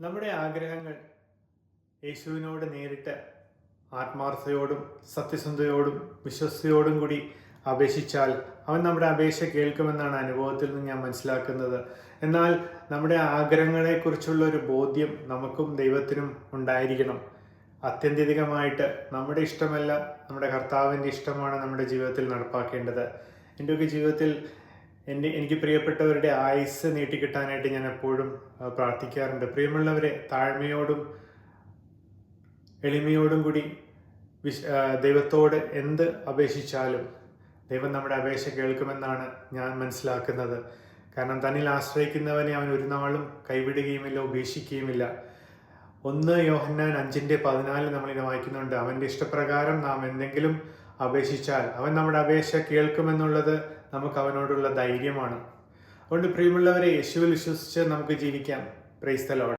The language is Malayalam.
നമ്മുടെ ആഗ്രഹങ്ങൾ യേശുവിനോട് നേരിട്ട് ആത്മാർത്ഥയോടും സത്യസന്ധയോടും വിശ്വസ്തയോടും കൂടി അപേക്ഷിച്ചാൽ അവൻ നമ്മുടെ അപേക്ഷ കേൾക്കുമെന്നാണ് അനുഭവത്തിൽ നിന്ന് ഞാൻ മനസ്സിലാക്കുന്നത്. എന്നാൽ നമ്മുടെ ആഗ്രഹങ്ങളെക്കുറിച്ചുള്ള ഒരു ബോധ്യം നമുക്കും ദൈവത്തിനും ഉണ്ടായിരിക്കണം. അത്യന്തികമായിട്ട് നമ്മുടെ ഇഷ്ടമല്ല നമ്മുടെ കർത്താവിന്റെ ഇഷ്ടമാണ് നമ്മുടെ ജീവിതത്തിൽ നടപ്പാക്കേണ്ടത്. എന്റെയൊക്കെ ജീവിതത്തിൽ എന്റെ എനിക്ക് പ്രിയപ്പെട്ടവരുടെ ആയുസ് നീട്ടിക്കിട്ടാനായിട്ട് ഞാൻ എപ്പോഴും പ്രാർത്ഥിക്കാറുണ്ട്. പ്രിയമുള്ളവരെ താഴ്മയോടും എളിമയോടും കൂടി വിശ് ദൈവത്തോട് എന്ത് അപേക്ഷിച്ചാലും ദൈവം നമ്മുടെ അപേക്ഷ കേൾക്കുമെന്നാണ് ഞാൻ മനസ്സിലാക്കുന്നത്. കാരണം തന്നിൽ ആശ്രയിക്കുന്നവനെ അവൻ ഒരു നാളും കൈവിടുകയുമില്ല ഉപേക്ഷിക്കുകയുമില്ല. ഒന്ന് യോഹന്നാൻ അഞ്ചിന്റെ പതിനാലിൽ നമ്മളിത് വായിക്കുന്നുണ്ട്. അവന്റെ ഇഷ്ടപ്രകാരം നാം എന്തെങ്കിലും അപേക്ഷിച്ചാൽ അവൻ നമ്മുടെ അപേക്ഷ കേൾക്കുമെന്നുള്ളത് നമുക്ക് അവനോടുള്ള ധൈര്യമാണ്. അതുകൊണ്ട് പ്രിയമുള്ളവരെ യേശുവിൽ വിശ്വസിച്ച് നമുക്ക് ജീവിക്കാം. പ്രൈസ്തലോട്